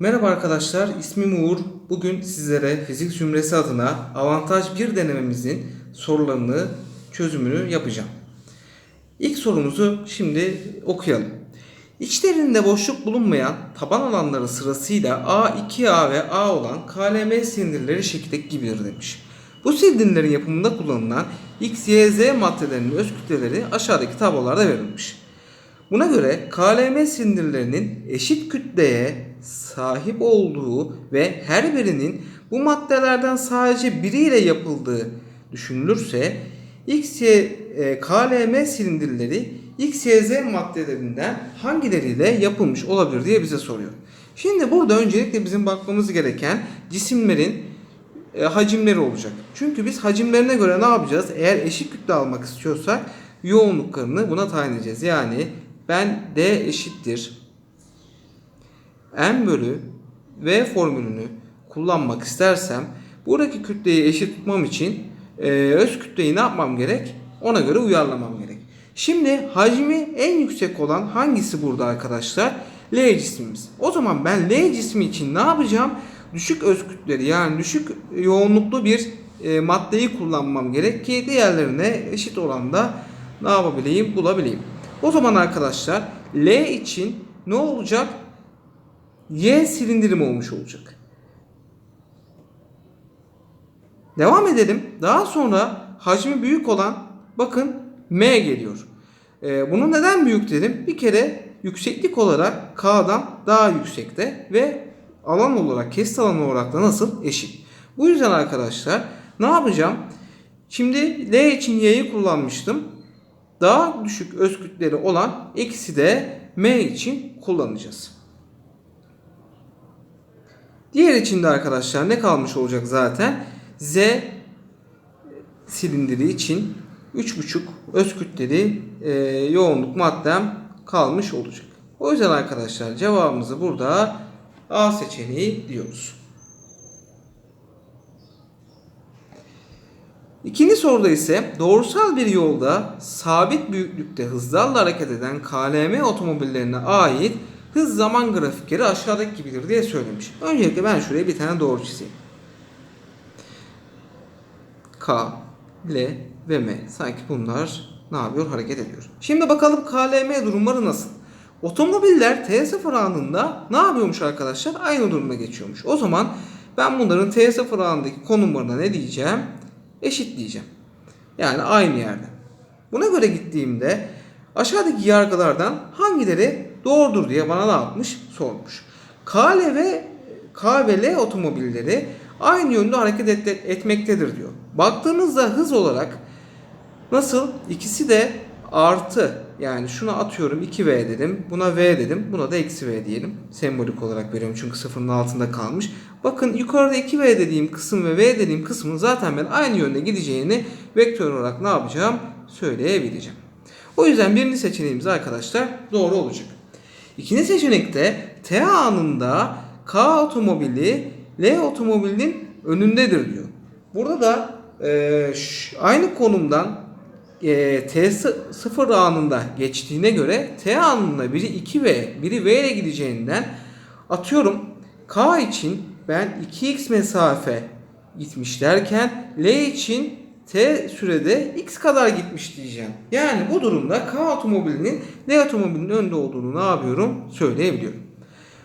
Merhaba arkadaşlar, ismim Uğur. Bugün sizlere fizik zümresi adına avantaj 1 denememizin sorularını, çözümünü yapacağım. İlk sorumuzu şimdi okuyalım. İçlerinde boşluk bulunmayan taban alanları sırasıyla A, 2A ve A olan KLM silindirleri şekildeki gibidir demiş. Bu silindirlerin yapımında kullanılan X, Y, Z maddelerinin öz kütleleri aşağıdaki tablolarda verilmiş. Buna göre KLM silindirlerinin eşit kütleye sahip olduğu ve her birinin bu maddelerden sadece biriyle yapıldığı düşünülürse X, e, KLM silindirleri X, Y, Z maddelerinden hangileriyle yapılmış olabilir diye bize soruyor. Şimdi burada öncelikle bizim bakmamız gereken cisimlerin e, hacimleri olacak. Çünkü biz hacimlerine göre ne yapacağız? Eğer eşit kütle almak istiyorsak yoğunluklarını buna tayin edeceğiz. Yani ben D eşittir M bölü V formülünü kullanmak istersem buradaki kütleyi eşit tutmam için e, öz kütleyi ne yapmam gerek? Ona göre uyarlamam gerek. Şimdi hacmi en yüksek olan hangisi burada arkadaşlar? L cismimiz. O zaman ben L cismi için ne yapacağım? Düşük öz kütleri yani düşük yoğunluklu bir e, maddeyi kullanmam gerek ki diğerlerine eşit oranda ne yapabileyim bulabileyim. O zaman arkadaşlar L için ne olacak? Y silindirim olmuş olacak. Devam edelim. Daha sonra hacmi büyük olan bakın M geliyor. Ee, bunu neden büyük dedim? Bir kere yükseklik olarak K'dan daha yüksekte ve alan olarak kesit alanı olarak da nasıl? Eşit. Bu yüzden arkadaşlar ne yapacağım? Şimdi L için Y'yi kullanmıştım. Daha düşük öz kütleri olan eksi de M için kullanacağız. Diğer içinde arkadaşlar ne kalmış olacak zaten? Z silindiri için 3,5 öz kütleli e, yoğunluk maddem kalmış olacak. O yüzden arkadaşlar cevabımızı burada A seçeneği diyoruz. İkinci soruda ise doğrusal bir yolda sabit büyüklükte hızlarla hareket eden KLM otomobillerine ait hız zaman grafikleri aşağıdaki gibidir diye söylemiş. Öncelikle ben şuraya bir tane doğru çizeyim. K, L ve M. Sanki bunlar ne yapıyor? Hareket ediyor. Şimdi bakalım KLM durumları nasıl? Otomobiller T0 anında ne yapıyormuş arkadaşlar? Aynı duruma geçiyormuş. O zaman ben bunların T0 anındaki konumlarına ne diyeceğim? Eşit diyeceğim. Yani aynı yerde. Buna göre gittiğimde aşağıdaki yargılardan hangileri doğrudur diye bana ne yapmış? Sormuş. K, L ve K ve L otomobilleri aynı yönde hareket et, etmektedir diyor. Baktığımızda hız olarak nasıl? İkisi de artı yani şuna atıyorum 2V dedim. Buna V dedim. Buna da eksi V diyelim. Sembolik olarak veriyorum çünkü sıfırın altında kalmış. Bakın yukarıda 2V dediğim kısım ve V dediğim kısmın zaten ben aynı yönde gideceğini vektör olarak ne yapacağım? Söyleyebileceğim. O yüzden birinci seçeneğimiz arkadaşlar doğru olacak. İkinci seçenekte T anında K otomobili L otomobilinin önündedir diyor. Burada da e, aynı konumdan e, T0 anında geçtiğine göre T anında biri 2V, biri V ile gideceğinden atıyorum K için ben 2x mesafe gitmiş derken L için T sürede x kadar gitmiş diyeceğim. Yani bu durumda K otomobilinin L otomobilinin önde olduğunu ne yapıyorum? Söyleyebiliyorum.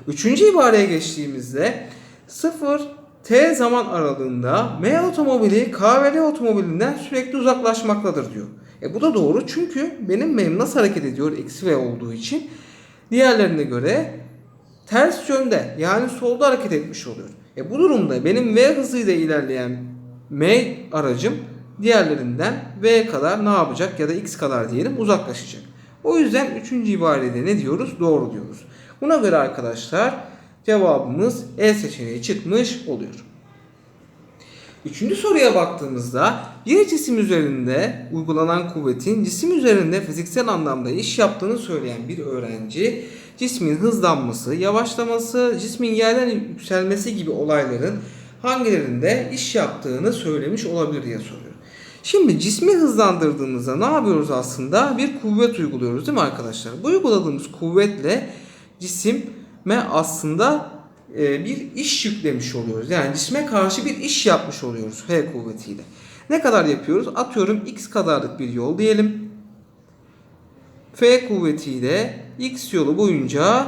Üçüncü ibareye geçtiğimizde 0 T zaman aralığında M otomobili K ve L otomobilinden sürekli uzaklaşmaktadır diyor. E bu da doğru çünkü benim M'm nasıl hareket ediyor? Eksi V olduğu için diğerlerine göre ters yönde yani solda hareket etmiş oluyor. E bu durumda benim V hızıyla ilerleyen M aracım diğerlerinden V kadar ne yapacak ya da X kadar diyelim uzaklaşacak. O yüzden üçüncü ibarede ne diyoruz? Doğru diyoruz. Buna göre arkadaşlar cevabımız E seçeneği çıkmış oluyor. Üçüncü soruya baktığımızda bir cisim üzerinde uygulanan kuvvetin cisim üzerinde fiziksel anlamda iş yaptığını söyleyen bir öğrenci cismin hızlanması, yavaşlaması, cismin yerden yükselmesi gibi olayların hangilerinde iş yaptığını söylemiş olabilir diye soruyor. Şimdi cismi hızlandırdığımızda ne yapıyoruz aslında? Bir kuvvet uyguluyoruz değil mi arkadaşlar? Bu uyguladığımız kuvvetle cisime aslında e, bir iş yüklemiş oluyoruz. Yani cisme karşı bir iş yapmış oluyoruz F kuvvetiyle. Ne kadar yapıyoruz? Atıyorum x kadarlık bir yol diyelim. F kuvvetiyle x yolu boyunca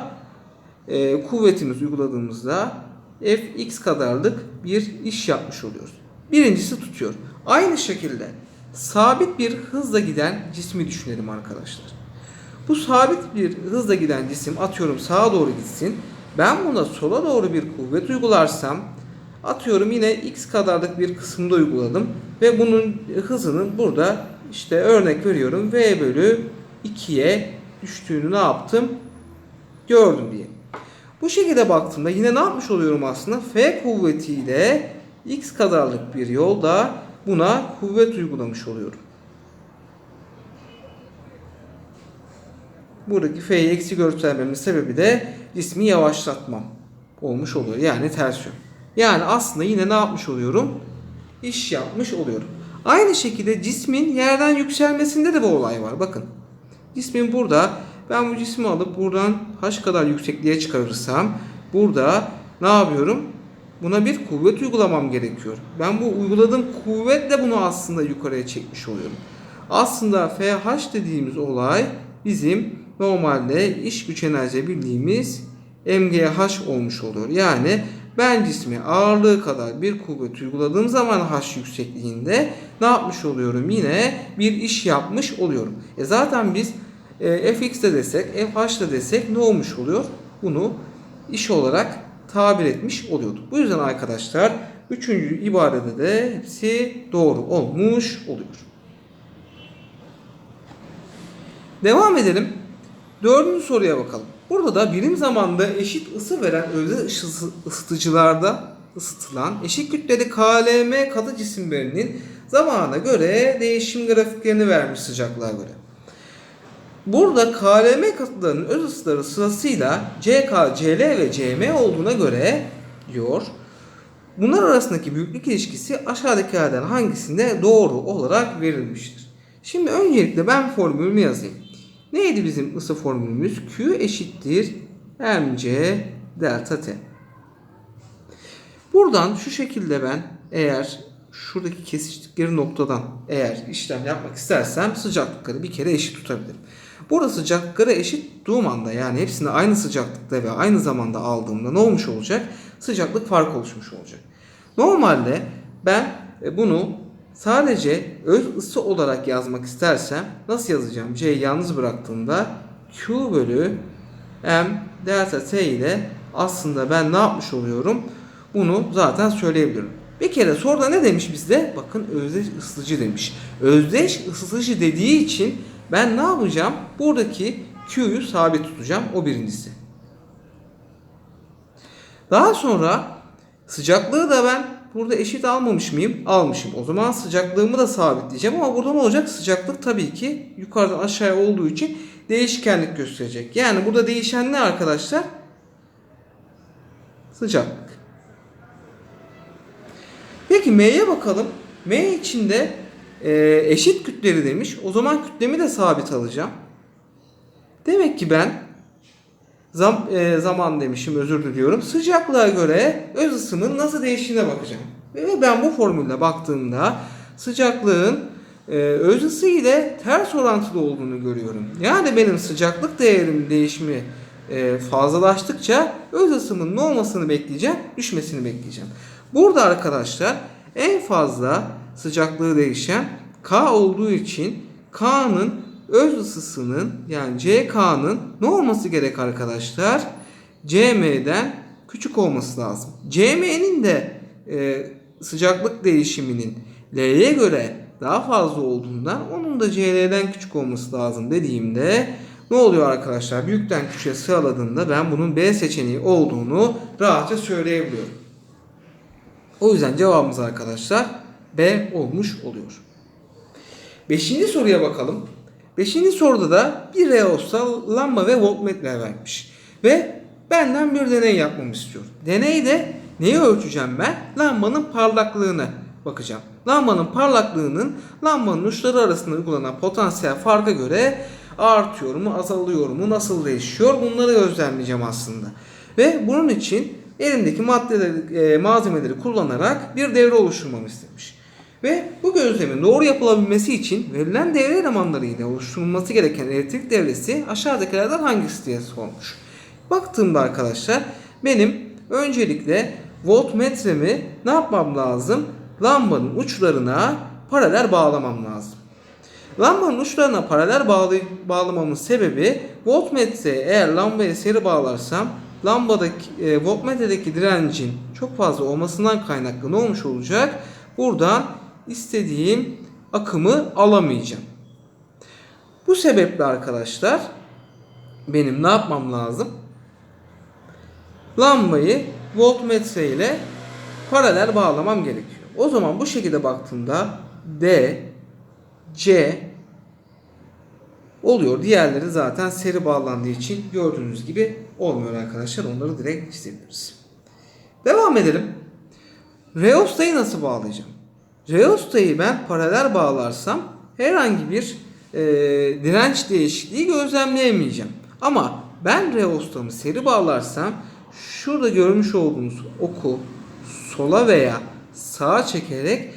e, kuvvetimiz uyguladığımızda fx kadarlık bir iş yapmış oluyoruz. Birincisi tutuyor. Aynı şekilde sabit bir hızla giden cismi düşünelim arkadaşlar. Bu sabit bir hızla giden cisim atıyorum sağa doğru gitsin. Ben buna sola doğru bir kuvvet uygularsam atıyorum yine x kadarlık bir kısımda uyguladım ve bunun hızının burada işte örnek veriyorum v bölü 2'ye düştüğünü ne yaptım? Gördüm diye. Bu şekilde baktığımda yine ne yapmış oluyorum aslında? F kuvvetiyle x kadarlık bir yolda buna kuvvet uygulamış oluyorum. Buradaki F'yi eksi göstermemin sebebi de cismi yavaşlatmam olmuş oluyor. Yani ters yön. Yani aslında yine ne yapmış oluyorum? İş yapmış oluyorum. Aynı şekilde cismin yerden yükselmesinde de bu olay var. Bakın. Cismin burada ben bu cismi alıp buradan h kadar yüksekliğe çıkarırsam burada ne yapıyorum? Buna bir kuvvet uygulamam gerekiyor. Ben bu uyguladığım kuvvetle bunu aslında yukarıya çekmiş oluyorum. Aslında FH dediğimiz olay bizim normalde iş güç enerji bildiğimiz MGH olmuş oluyor. Yani ben cismi ağırlığı kadar bir kuvvet uyguladığım zaman H yüksekliğinde ne yapmış oluyorum? Yine bir iş yapmış oluyorum. E zaten biz e, fx de desek, fh de desek ne olmuş oluyor? Bunu iş olarak tabir etmiş oluyorduk. Bu yüzden arkadaşlar üçüncü ibarede de hepsi doğru olmuş oluyor. Devam edelim. Dördüncü soruya bakalım. Burada da birim zamanda eşit ısı veren ısı- ısıtıcılarda ısıtılan eşit kütleli KLM katı cisimlerinin zamana göre değişim grafiklerini vermiş sıcaklığa göre. Burada KLM katılarının öz ısıları sırasıyla CK, CL ve CM olduğuna göre diyor. Bunlar arasındaki büyüklük ilişkisi aşağıdakilerden hangisinde doğru olarak verilmiştir? Şimdi öncelikle ben formülümü yazayım. Neydi bizim ısı formülümüz? Q eşittir mc delta t. Buradan şu şekilde ben eğer şuradaki kesiştikleri noktadan eğer işlem yapmak istersem sıcaklıkları bir kere eşit tutabilirim. Burada sıcaklıkları eşit tuttuğum anda yani hepsini aynı sıcaklıkta ve aynı zamanda aldığımda ne olmuş olacak? Sıcaklık farkı oluşmuş olacak. Normalde ben e, bunu sadece öz ısı olarak yazmak istersem nasıl yazacağım? C'yi yalnız bıraktığımda Q bölü M delta T ile aslında ben ne yapmış oluyorum? Bunu zaten söyleyebilirim. Bir kere soruda ne demiş bizde? Bakın özdeş ısıtıcı demiş. Özdeş ısıtıcı dediği için ben ne yapacağım? Buradaki Q'yu sabit tutacağım. O birincisi. Daha sonra sıcaklığı da ben burada eşit almamış mıyım? Almışım. O zaman sıcaklığımı da sabitleyeceğim ama burada ne olacak? Sıcaklık tabii ki yukarıdan aşağıya olduğu için değişkenlik gösterecek. Yani burada değişen ne arkadaşlar? Sıcaklık. Peki M'ye bakalım. M içinde e, eşit kütleri demiş. O zaman kütlemi de sabit alacağım. Demek ki ben zam, e, zaman demişim özür diliyorum. Sıcaklığa göre öz ısımın nasıl değiştiğine bakacağım. Ve ben bu formülle baktığımda sıcaklığın e, öz ısı ile ters orantılı olduğunu görüyorum. Yani benim sıcaklık değerim değişimi e, fazlalaştıkça öz ısımın ne olmasını bekleyeceğim? Düşmesini bekleyeceğim. Burada arkadaşlar en fazla sıcaklığı değişen K olduğu için K'nın öz ısısının yani CK'nın ne olması gerek arkadaşlar? CM'den küçük olması lazım. CM'nin de e, sıcaklık değişiminin L'ye göre daha fazla olduğundan onun da CL'den küçük olması lazım dediğimde ne oluyor arkadaşlar? Büyükten küçüğe sıraladığımda ben bunun B seçeneği olduğunu rahatça söyleyebiliyorum. O yüzden cevabımız arkadaşlar B olmuş oluyor. Beşinci soruya bakalım. Beşinci soruda da bir reostal lamba ve voltmetre vermiş. Ve benden bir deney yapmamı istiyor. Deneyde neyi ölçeceğim ben? Lambanın parlaklığını bakacağım. Lambanın parlaklığının lambanın uçları arasında uygulanan potansiyel farka göre artıyor mu, azalıyor mu, nasıl değişiyor bunları gözlemleyeceğim aslında. Ve bunun için elimdeki maddeleri, e, malzemeleri kullanarak bir devre oluşturmamı istemiş. Ve bu gözlemin doğru yapılabilmesi için verilen devre elemanları ile oluşturulması gereken elektrik devresi aşağıdakilerden hangisi diye sormuş. Baktığımda arkadaşlar benim öncelikle voltmetremi ne yapmam lazım? Lambanın uçlarına paralel bağlamam lazım. Lambanın uçlarına paralel bağlay- bağlamamın sebebi voltmetreye eğer lambayı seri bağlarsam lambadaki e, voltmetredeki direncin çok fazla olmasından kaynaklı ne olmuş olacak? Buradan istediğim akımı alamayacağım. Bu sebeple arkadaşlar benim ne yapmam lazım? Lambayı voltmetre ile paralel bağlamam gerekiyor. O zaman bu şekilde baktığımda D, C oluyor. Diğerleri zaten seri bağlandığı için gördüğünüz gibi olmuyor arkadaşlar. Onları direkt çizebiliriz. Devam edelim. Reostayı nasıl bağlayacağım? Reostayı ben paralel bağlarsam herhangi bir e, direnç değişikliği gözlemleyemeyeceğim. Ama ben reostamı seri bağlarsam şurada görmüş olduğunuz oku sola veya sağa çekerek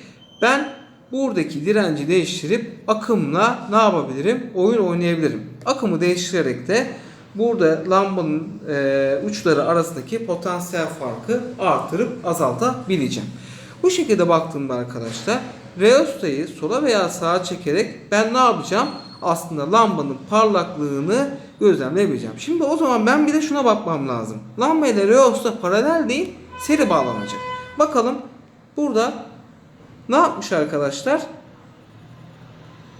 ben buradaki direnci değiştirip akımla ne yapabilirim? Oyun oynayabilirim. Akımı değiştirerek de burada lambanın e, uçları arasındaki potansiyel farkı artırıp azaltabileceğim. Bu şekilde baktığımda arkadaşlar reostayı sola veya sağa çekerek ben ne yapacağım? Aslında lambanın parlaklığını gözlemleyebileceğim. Şimdi o zaman ben bir de şuna bakmam lazım. Lamba ile reosta paralel değil seri bağlanacak. Bakalım burada ne yapmış arkadaşlar?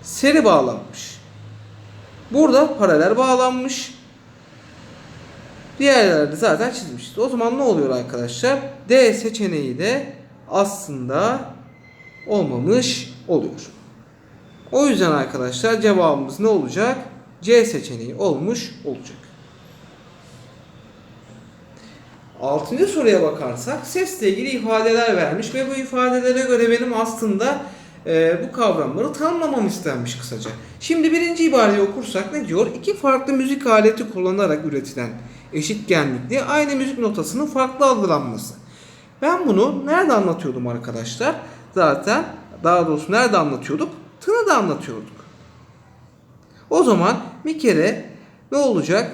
Seri bağlanmış. Burada paralel bağlanmış. Diğerlerde zaten çizmişti. O zaman ne oluyor arkadaşlar? D seçeneği de aslında olmamış oluyor. O yüzden arkadaşlar cevabımız ne olacak? C seçeneği olmuş olacak. Altıncı soruya bakarsak sesle ilgili ifadeler vermiş ve bu ifadelere göre benim aslında e, bu kavramları tanımlamam istenmiş kısaca. Şimdi birinci ibareyi okursak ne diyor? İki farklı müzik aleti kullanarak üretilen eşit genlikli aynı müzik notasının farklı algılanması. Ben bunu nerede anlatıyordum arkadaşlar? Zaten daha doğrusu nerede anlatıyorduk? Tınıda anlatıyorduk. O zaman bir kere ne olacak?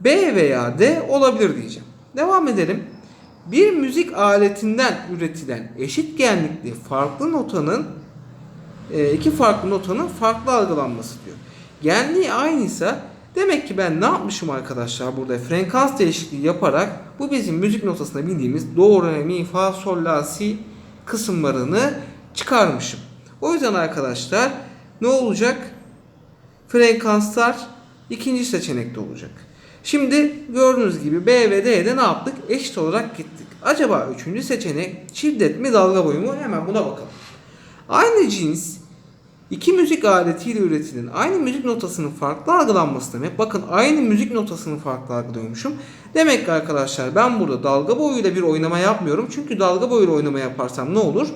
B veya D olabilir diyeceğim. Devam edelim. Bir müzik aletinden üretilen eşit genlikli farklı notanın e, iki farklı notanın farklı algılanması diyor. Genliği aynıysa demek ki ben ne yapmışım arkadaşlar burada frekans değişikliği yaparak bu bizim müzik notasında bildiğimiz do, re, mi, fa, sol, la, si kısımlarını çıkarmışım. O yüzden arkadaşlar ne olacak? Frekanslar ikinci seçenekte olacak. Şimdi gördüğünüz gibi B ve D'de ne yaptık? Eşit olarak gittik. Acaba üçüncü seçenek şiddet mi dalga boyu mu? Hemen buna bakalım. Aynı cins iki müzik aletiyle üretilen aynı müzik notasının farklı algılanması demek. Bakın aynı müzik notasını farklı algılıyormuşum. Demek ki arkadaşlar ben burada dalga boyuyla bir oynama yapmıyorum. Çünkü dalga boyuyla oynama yaparsam ne olur?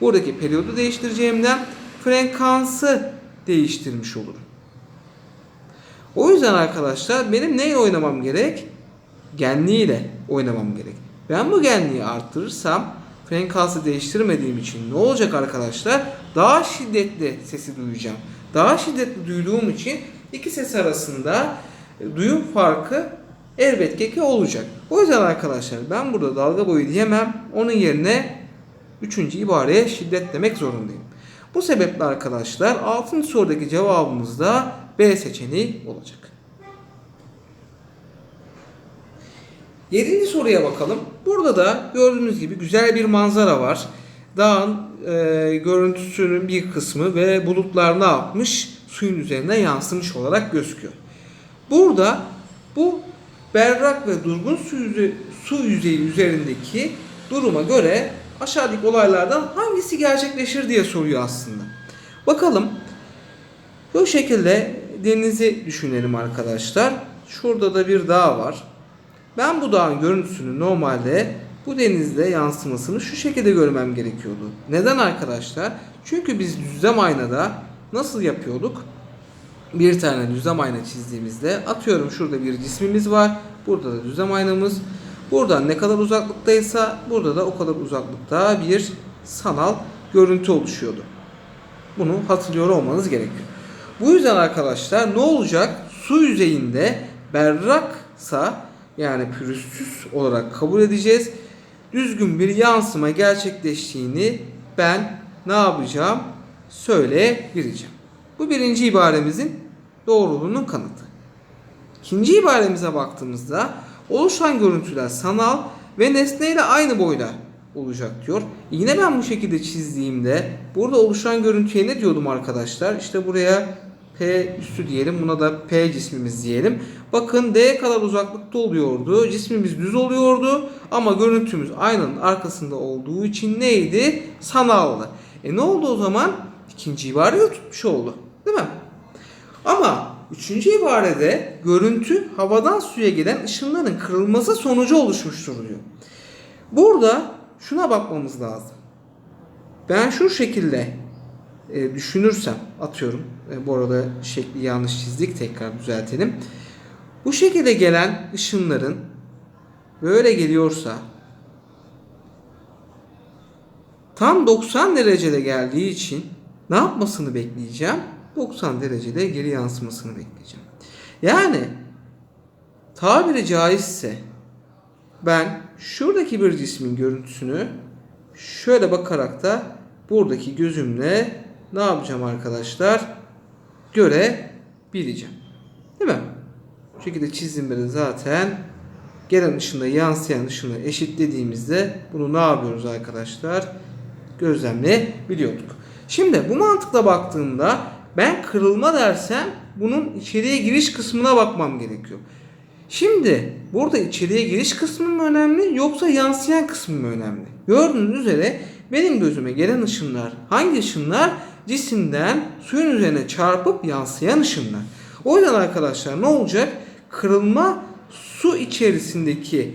Buradaki periyodu değiştireceğimden frekansı değiştirmiş olurum. O yüzden arkadaşlar benim neyle oynamam gerek? Genliğiyle oynamam gerek. Ben bu genliği arttırırsam frekansı değiştirmediğim için ne olacak arkadaşlar? Daha şiddetli sesi duyacağım. Daha şiddetli duyduğum için iki ses arasında e, duyum farkı elbette ki olacak. O yüzden arkadaşlar ben burada dalga boyu diyemem. Onun yerine üçüncü ibareye şiddet demek zorundayım. Bu sebeple arkadaşlar 6. sorudaki cevabımız da B seçeneği olacak. 7. soruya bakalım. Burada da gördüğünüz gibi güzel bir manzara var. Dağın e, görüntüsünün bir kısmı ve bulutlar ne yapmış? Suyun üzerine yansımış olarak gözüküyor. Burada bu berrak ve durgun su, yüze, su yüzeyi üzerindeki duruma göre aşağıdaki olaylardan hangisi gerçekleşir diye soruyor aslında. Bakalım. Bu şekilde denizi düşünelim arkadaşlar. Şurada da bir dağ var. Ben bu dağın görüntüsünü normalde bu denizde yansımasını şu şekilde görmem gerekiyordu. Neden arkadaşlar? Çünkü biz düzlem aynada nasıl yapıyorduk? Bir tane düzlem ayna çizdiğimizde atıyorum şurada bir cismimiz var. Burada da düzlem aynamız. Buradan ne kadar uzaklıktaysa burada da o kadar uzaklıkta bir sanal görüntü oluşuyordu. Bunu hatırlıyor olmanız gerekiyor. Bu yüzden arkadaşlar ne olacak? Su yüzeyinde berraksa yani pürüzsüz olarak kabul edeceğiz. Düzgün bir yansıma gerçekleştiğini ben ne yapacağım? Söyleyebileceğim. Bu birinci ibaremizin doğruluğunun kanıtı. İkinci ibaremize baktığımızda oluşan görüntüler sanal ve nesneyle aynı boyda olacak diyor. Yine ben bu şekilde çizdiğimde burada oluşan görüntüye ne diyordum arkadaşlar? İşte buraya P üstü diyelim. Buna da P cismimiz diyelim. Bakın D kadar uzaklıkta oluyordu. Cismimiz düz oluyordu. Ama görüntümüz aynanın arkasında olduğu için neydi? Sanaldı. E ne oldu o zaman? İkinci ibareyi tutmuş oldu. Değil mi? Ama üçüncü ibarede görüntü havadan suya gelen ışınların kırılması sonucu oluşmuştur diyor. Burada şuna bakmamız lazım. Ben şu şekilde e, düşünürsem atıyorum. E, bu arada şekli yanlış çizdik. Tekrar düzeltelim. Bu şekilde gelen ışınların böyle geliyorsa tam 90 derecede geldiği için ne yapmasını bekleyeceğim? 90 derecede geri yansımasını bekleyeceğim. Yani tabiri caizse ben şuradaki bir cismin görüntüsünü şöyle bakarak da buradaki gözümle ne yapacağım arkadaşlar? Görebileceğim. Değil mi? Bu şekilde çizimleri zaten gelen ışınla yansıyan ışını eşitlediğimizde bunu ne yapıyoruz arkadaşlar? Gözlemleyebiliyorduk. Şimdi bu mantıkla baktığımda ben kırılma dersem bunun içeriye giriş kısmına bakmam gerekiyor. Şimdi burada içeriye giriş kısmı mı önemli yoksa yansıyan kısmı mı önemli? Gördüğünüz üzere benim gözüme gelen ışınlar hangi ışınlar? Cisimden suyun üzerine çarpıp yansıyan ışınlar. O yüzden arkadaşlar ne olacak? Kırılma su içerisindeki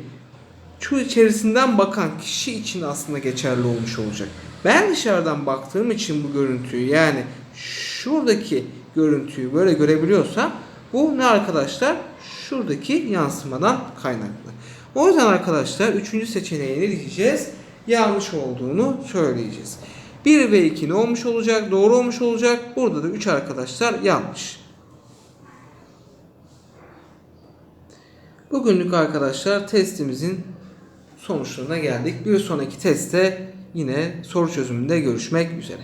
şu içerisinden bakan kişi için aslında geçerli olmuş olacak. Ben dışarıdan baktığım için bu görüntüyü yani şuradaki görüntüyü böyle görebiliyorsam bu ne arkadaşlar? Şuradaki yansımadan kaynaklı. O yüzden arkadaşlar üçüncü seçeneğe ne diyeceğiz? Yanlış olduğunu söyleyeceğiz. 1 ve 2 ne olmuş olacak? Doğru olmuş olacak. Burada da 3 arkadaşlar yanlış. Bugünlük arkadaşlar testimizin sonuçlarına geldik. Bir sonraki testte yine soru çözümünde görüşmek üzere.